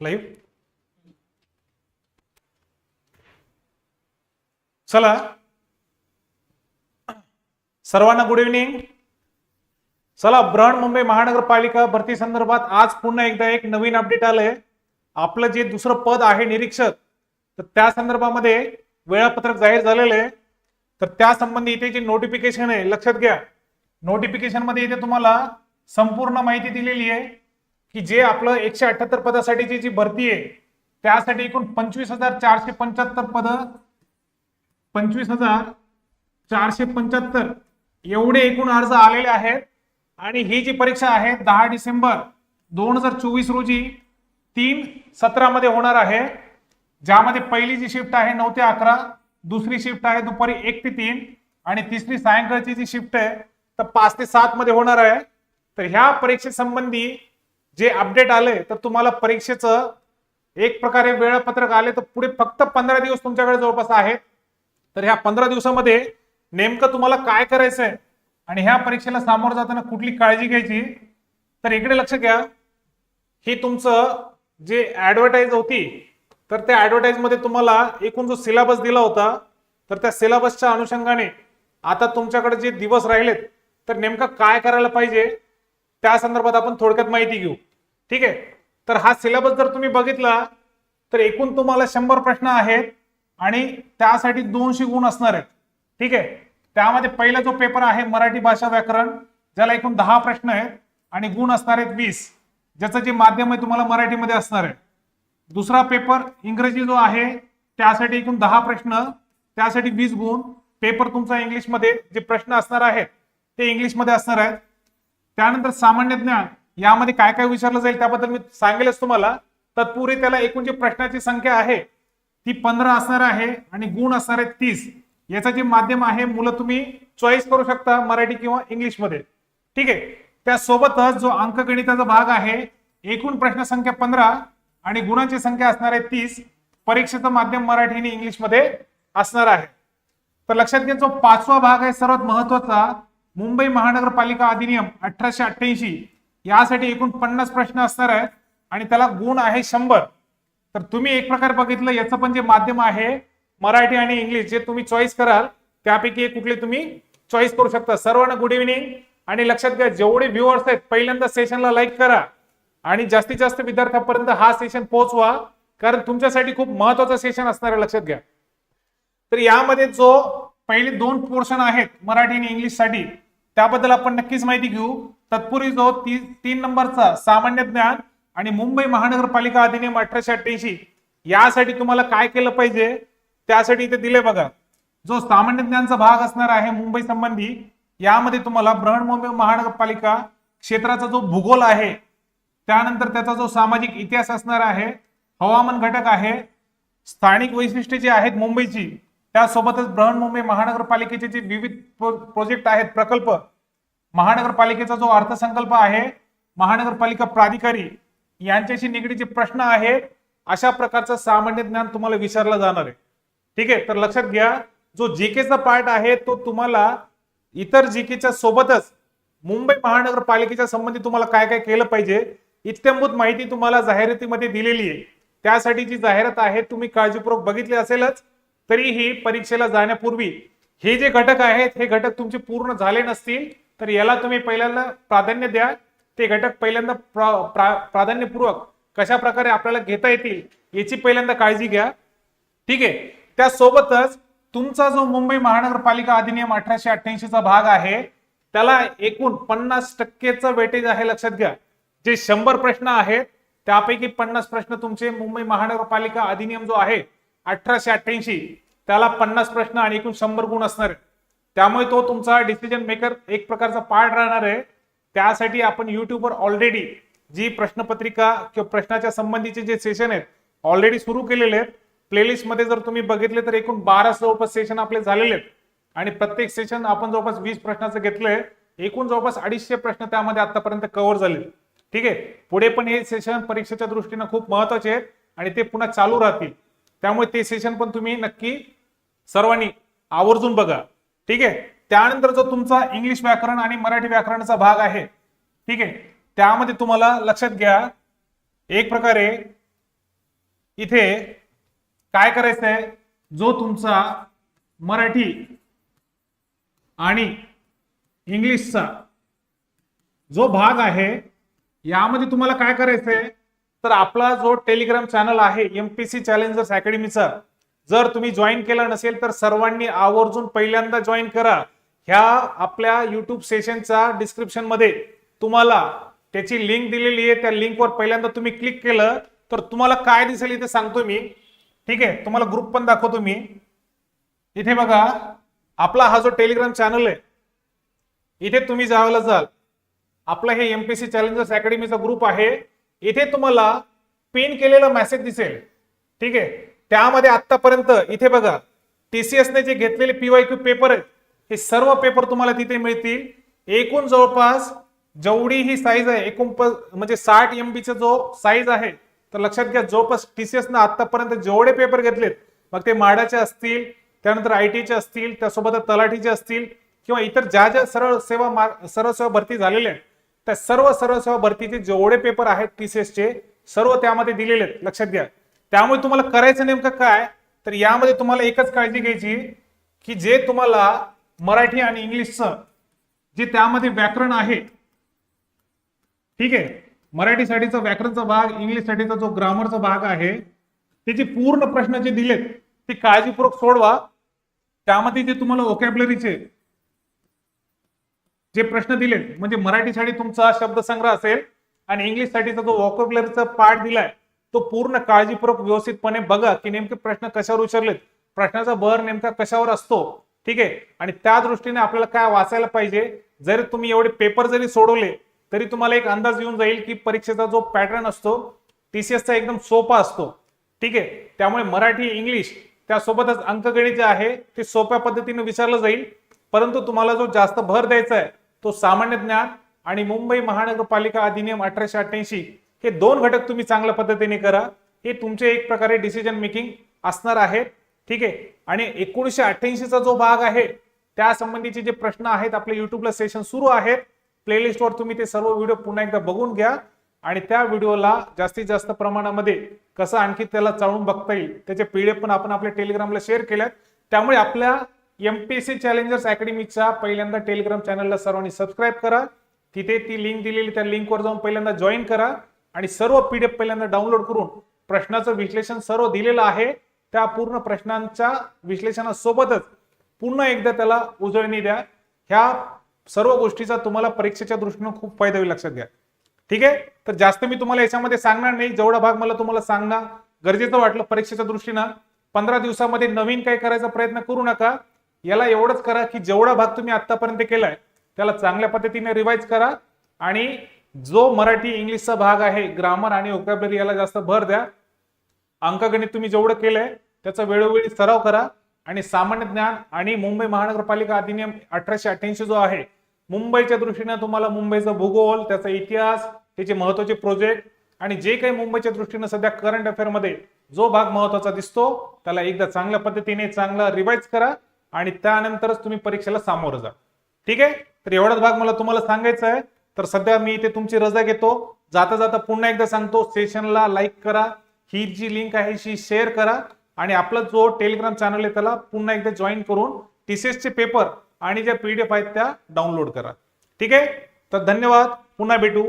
Live चला. सर्वांना good evening चला ब्रहण मुंबई महानगरपालिका भरती संदर्भात आज पुन्हा एकदा एक नवीन अपडेट आलंय. आपलं जे दुसरं पद आहे निरीक्षक तर त्या संदर्भामध्ये वेळापत्रक जाहीर झालेलं आहे. तर त्या संबंधी इथे जे नोटिफिकेशन आहे लक्षात घ्या. नोटिफिकेशनमध्ये इथे तुम्हाला संपूर्ण माहिती दिलेली आहे की जे आपलं एकशे अठ्याहत्तर पदासाठीची जी भरती आहे त्यासाठी एकूण पंचवीस हजार चारशे पंच्याहत्तर पद पंचवीस हजार चारशे पंच्याहत्तर एवढे एकूण अर्ज आलेले आहेत. आणि ही जी परीक्षा आहे दहा डिसेंबर दोन हजार चोवीस रोजी तीन सत्रामध्ये होणार आहे. ज्यामध्ये पहिली जी शिफ्ट आहे नऊ ते अकरा दुसरी शिफ्ट आहे दुपारी एक ते तीन आणि तिसरी सायंकाळची जी शिफ्ट आहे तर पाच ते सात मध्ये होणार आहे. तर ह्या परीक्षेसंबंधी जे अपडेट आले तर तुम्हाला परीक्षेचं एक प्रकारे वेळापत्रक आले तर पुढे फक्त पंधरा दिवस तुमच्याकडे जवळपास आहेत. तर ह्या पंधरा दिवसामध्ये नेमकं तुम्हाला काय करायचंय आणि ह्या परीक्षेला सामोरं जाताना कुठली काळजी घ्यायची तर इकडे लक्ष घ्या. ही तुमचं जे ऍडव्हर्टाईज होती तर त्या ऍडव्हर्टाईजमध्ये तुम्हाला एकूण जो सिलेबस दिला होता तर त्या सिलेबसच्या अनुषंगाने आता तुमच्याकडे जे दिवस राहिलेत तर नेमकं काय करायला पाहिजे? त्या संदर्भात आपण थोडक्यात माहिती घेऊ. ठीक आहे? तर हा सिलेबस जर तुम्ही बघितला तर एकूण तुम्हाला शंभर प्रश्न आहेत आणि त्यासाठी दोनशे गुण असणार आहेत. ठीक आहे? त्यामध्ये पहिला जो पेपर आहे मराठी भाषा व्याकरण ज्याला एकूण दहा प्रश्न आहेत आणि गुण असणार आहेत वीस. ज्याचं जे माध्यम आहे तुम्हाला मराठीमध्ये असणार आहे. दुसरा पेपर इंग्रजी जो आहे त्यासाठी एकूण दहा प्रश्न त्यासाठी वीस गुण. पेपर तुमचा इंग्लिशमध्ये जे प्रश्न असणार आहेत ते इंग्लिशमध्ये असणार आहेत. त्यानंतर सामान्य ज्ञान यामध्ये काय काय विचारलं जाईल त्याबद्दल मी सांगेलच तुम्हाला. तत्पूर्वी त्याला एकूण जी प्रश्नाची संख्या आहे ती पंधरा असणार आहे आणि गुण असणार आहेत तीस. याचं जे माध्यम आहे मुलं तुम्ही चॉईस करू शकता मराठी किंवा इंग्लिशमध्ये. ठीक आहे? त्यासोबतच जो अंकगणिताचा भाग आहे एकूण प्रश्न संख्या पंधरा आणि गुणांची संख्या असणार आहे तीस. परीक्षेचं माध्यम मराठी आणि इंग्लिशमध्ये असणार आहे. तर लक्षात घ्या जो पाचवा भाग आहे सर्वात महत्त्वाचा मुंबई महानगरपालिका अधिनियम अठराशे अठ्ठ्याऐंशी यासाठी एकूण पन्नास प्रश्न असणार आहेत आणि त्याला गुण आहे शंभर. तर तुम्ही एक प्रकार बघितलं याचं पण जे माध्यम आहे मराठी आणि इंग्लिश जे तुम्ही चॉईस कराल त्यापैकी कुठले तुम्ही चॉईस करू शकता. सर्वांना गुड इव्हिनिंग आणि लक्षात घ्या जेवढे व्ह्युअर्स आहेत पहिल्यांदा सेशनला लाईक करा. आणि जास्तीत जास्त विद्यार्थ्यांपर्यंत हा सेशन पोहोचवा कारण तुमच्यासाठी खूप महत्त्वाचा सेशन असणार आहे लक्षात घ्या. तर यामध्ये जो पहिले दोन पोर्शन आहेत मराठी आणि इंग्लिशसाठी त्याबद्दल आपण नक्कीच माहिती घेऊ. तत्पूर्वी जो ती, तीन नंबरचा सामान्य ज्ञान आणि मुंबई महानगरपालिका अधिनियम अठराशे अठ्ठ्याऐंशी यासाठी तुम्हाला काय केलं पाहिजे त्यासाठी इथे दिले बघा. जो सामान्य ज्ञानचा भाग असणार आहे मुंबई संबंधी यामध्ये तुम्हाला बृहण मुंबई महानगरपालिका क्षेत्राचा जो भूगोल आहे त्यानंतर त्याचा जो सामाजिक इतिहास असणार आहे हवामान घटक आहे स्थानिक वैशिष्ट्ये जी आहेत मुंबईची त्यासोबतच बृहन्मुंबई महानगरपालिकेचे जे विविध प्रोजेक्ट आहेत प्रकल्प महानगरपालिकेचा जो अर्थसंकल्प आहे महानगरपालिका प्राधिकारी यांच्याशी निगडीचे प्रश्न आहे अशा प्रकारचं सामान्य ज्ञान तुम्हाला विचारलं जाणार आहे. ठीक आहे तर लक्षात घ्या जो जीकेचा पार्ट आहे तो तुम्हाला इतर जीकेच्या सोबतच मुंबई महानगरपालिकेच्या संबंधी तुम्हाला काय काय केलं पाहिजे इत्यंभूत माहिती तुम्हाला जाहिरातीमध्ये दिलेली आहे. त्यासाठी जी जाहिरात आहे तुम्ही काळजीपूर्वक बघितली असेलच तरीही परीक्षेला जाण्यापूर्वी हे जे घटक आहेत हे घटक तुमचे पूर्ण झाले नसतील तर याला तुम्ही पहिल्यांदा प्राधान्य द्या. ते घटक पहिल्यांदा प्रा- प्रा- प्राधान्यपूर्वक कशा प्रकारे आपल्याला घेता येतील याची पहिल्यांदा काळजी घ्या. ठीक आहे? त्यासोबतच तुमचा जो मुंबई महानगरपालिका अधिनियम अठराशे अठ्ठ्याऐंशीचा भाग आहे त्याला एकूण पन्नास टक्केचं वेटेज आहे लक्षात घ्या. जे शंभर प्रश्न आहेत त्यापैकी पन्नास प्रश्न तुमचे मुंबई महानगरपालिका अधिनियम जो आहे अठराशे अठ्ठ्याऐंशी त्याला पन्नास प्रश्न आणि एकूण शंभर गुण असणार आहे त्यामुळे तो तुमचा डिसिजन मेकर एक प्रकारचा पार्ट राहणार आहे. त्यासाठी आपण युट्यूबवर ऑलरेडी जी प्रश्नपत्रिका किंवा प्रश्नाच्या संबंधीचे जे सेशन आहेत ऑलरेडी सुरू केलेले आहेत. प्लेलिस्टमध्ये जर तुम्ही बघितले तर एकूण बारा जवळपास सेशन आपले झालेले आहेत. आणि प्रत्येक सेशन आपण जवळपास वीस प्रश्नाचं घेतलंय. एकूण जवळपास अडीचशे प्रश्न त्यामध्ये आतापर्यंत कव्हर झाले ठीक आहे? पुढे पण हे सेशन परीक्षेच्या दृष्टीनं खूप महत्त्वाचे आहेत आणि ते पुन्हा चालू राहतील. त्यामुळे ते सेशन पण तुम्ही नक्की सर्वांनी आवर्जून बघा. ठीक आहे? त्यानंतर जो तुमचा इंग्लिश व्याकरण आणि मराठी व्याकरणाचा भाग आहे ठीक आहे? त्यामध्ये तुम्हाला लक्षात घ्या. एक प्रकारे इथे काय करायचं आहे जो तुमचा मराठी आणि इंग्लिशचा जो भाग आहे यामध्ये तुम्हाला काय करायचंय? तर आपला जो टेलिग्राम चॅनल आहे एमपीसी चॅलेंजर्स अकॅडमीचा जर तुम्ही जॉईन केला नसेल तर सर्वांनी आवर्जून पहिल्यांदा जॉईन करा. ह्या आपल्या युट्यूब सेशनच्या डिस्क्रिप्शनमध्ये तुम्हाला त्याची लिंक दिलेली आहे. त्या लिंकवर पहिल्यांदा तुम्ही क्लिक केलं तर तुम्हाला काय दिसेल इथे सांगतो मी. ठीक आहे? तुम्हाला ग्रुप पण दाखवतो मी. इथे बघा आपला हा जो टेलिग्राम चॅनल आहे इथे तुम्ही जायला जाल आपलं हे एमपीसी चॅलेंजर्स अकॅडमीचा ग्रुप आहे. इथे तुम्हाला पिन केलेला मेसेज दिसेल. ठीक आहे? त्यामध्ये आतापर्यंत इथे बघा टीसीएसने जे घेतलेले पीवाय क्यू पेपर आहेत हे सर्व पेपर तुम्हाला तिथे मिळतील. एकूण जवळपास जेवढी ही साईज आहे एकूण प- म्हणजे साठ एमबीचा जो साईज आहे तर लक्षात घ्या जवळपास टीसीएसनं आतापर्यंत जेवढे पेपर घेतलेत मग ते माडाचे असतील त्यानंतर आय टीचे असतील त्यासोबत तलाठीचे असतील किंवा इतर ज्या ज्या सरळ सेवा मार्ग सरळ सेवा भरती झालेल्या आहेत त्या सर्व सर्वसेवा सेवा भरतीचे जेवढे पेपर आहेत TCS सर्व त्यामध्ये दिलेले आहेत. लक्षात घ्या. त्यामुळे तुम्हाला करायचं नेमकं काय? तर यामध्ये तुम्हाला एकच काळजी घ्यायची की जे तुम्हाला मराठी आणि इंग्लिशचं जे त्यामध्ये व्याकरण आहे ठीक आहे? मराठीसाठीचा व्याकरणचा भाग इंग्लिशसाठीचा जो ग्रामरचा भाग आहे त्याचे पूर्ण प्रश्न जे दिलेत ते काळजीपूर्वक सोडवा. त्यामध्ये जे तुम्हाला ओकॅबलरीचे जे प्रश्न दिलेत म्हणजे मराठीसाठी तुमचा शब्दसंग्रह असेल आणि इंग्लिशसाठीचा जो वॉकॅबलरीचा पार्ट दिलाय तो पूर्ण काळजीपूर्वक व्यवस्थितपणे बघा की नेमके प्रश्न कशावर विचारलेत. प्रश्नाचा भर नेमका कशावर असतो? ठीक आहे? आणि त्या दृष्टीने आपल्याला काय वाचायला पाहिजे? जरी तुम्ही एवढे पेपर जरी सोडवले तरी तुम्हाला एक अंदाज येऊन जाईल की परीक्षेचा जो पॅटर्न असतो टीसीएसचा एकदम सोपा असतो. ठीक आहे? त्यामुळे मराठी इंग्लिश त्यासोबतच अंकगणित जे आहे ते सोप्या पद्धतीने विचारलं जाईल. परंतु तुम्हाला जो जास्त भर द्यायचा आहे तो सामान्य ज्ञान आणि मुंबई महानगरपालिका अधिनियम अठराशे अठ्ठ्याऐंशी हे दोन घटक तुम्ही चांगल्या पद्धतीने करा. हे तुमचे एक प्रकारे डिसिजन मेकिंग असणार आहे ठीक आहे? आणि एकोणीसशे अठ्ठ्याऐंशीचा जो भाग आहे त्या संबंधीचे जे प्रश्न आहेत आपल्या युट्यूबला सेशन सुरू आहेत. प्लेलिस्टवर तुम्ही ते सर्व व्हिडिओ पुन्हा एकदा बघून घ्या. आणि त्या व्हिडिओला जास्तीत जास्त प्रमाणामध्ये कसं आणखी त्याला चाळून बघता येईल त्याचे पीडीएफ पण आपण आपल्या टेलिग्रामला शेअर केल्यात. त्यामुळे आपल्या एमपीएससी चॅलेंजर्स अकॅडमीचा पहिल्यांदा टेलिग्राम चॅनलला सर्वांनी सबस्क्राईब करा. तिथे ती लिंक दिलेली त्या लिंकवर जाऊन पहिल्यांदा जॉईन करा. आणि सर्व पीडीएफ पहिल्यांदा डाउनलोड करून प्रश्नाचं विश्लेषण सर्व दिलेलं आहे. त्या पूर्ण प्रश्नांच्या विश्लेषणासोबतच पुन्हा एकदा त्याला उजळणी द्या. ह्या सर्व गोष्टीचा तुम्हाला परीक्षेच्या दृष्टीनं खूप फायदा होईल लक्षात घ्या. ठीक आहे? तर जास्त मी तुम्हाला याच्यामध्ये सांगणार नाही. जेवढा भाग मला तुम्हाला सांगणं गरजेचं वाटलं परीक्षेच्या दृष्टीनं पंधरा दिवसामध्ये नवीन काय करायचा प्रयत्न करू नका. याला एवढंच करा की जेवढा भाग तुम्ही आतापर्यंत केलाय त्याला चांगल्या पद्धतीने रिवाइज करा. आणि जो मराठी इंग्लिशचा भाग आहे ग्रामर आणि ओकॅबलरी याला जास्त भर द्या. अंकगणित तुम्ही जेवढं केलंय त्याचा वेळोवेळी सराव करा. आणि सामान्य ज्ञान आणि मुंबई महानगरपालिका अधिनियम अठराशे अठ्ठ्याऐंशी जो आहे मुंबईच्या दृष्टीने तुम्हाला मुंबईचा भूगोल त्याचा इतिहास त्याचे महत्त्वाचे प्रोजेक्ट आणि जे काही मुंबईच्या दृष्टीने सध्या करंट अफेअरमध्ये जो भाग महत्त्वाचा दिसतो त्याला एकदा चांगल्या पद्धतीने चांगला रिवाइज करा. आणि त्यानंतरच तुम्ही परीक्षेला सामोरं जा. ठीक आहे? तर एवढाच भाग मला तुम्हाला सांगायचा आहे. तर सध्या मी इथे तुमची रजा घेतो. जाता जाता पुन्हा एकदा सांगतो सेशनला लाईक करा. ही जी लिंक आहे ही शेअर करा. आणि आपला जो टेलिग्राम चॅनल आहे त्याला पुन्हा एकदा जॉईन करून टीसीएसचे पेपर आणि ज्या पीडीएफ आहेत त्या डाउनलोड करा. ठीक आहे? तर धन्यवाद. पुन्हा भेटू.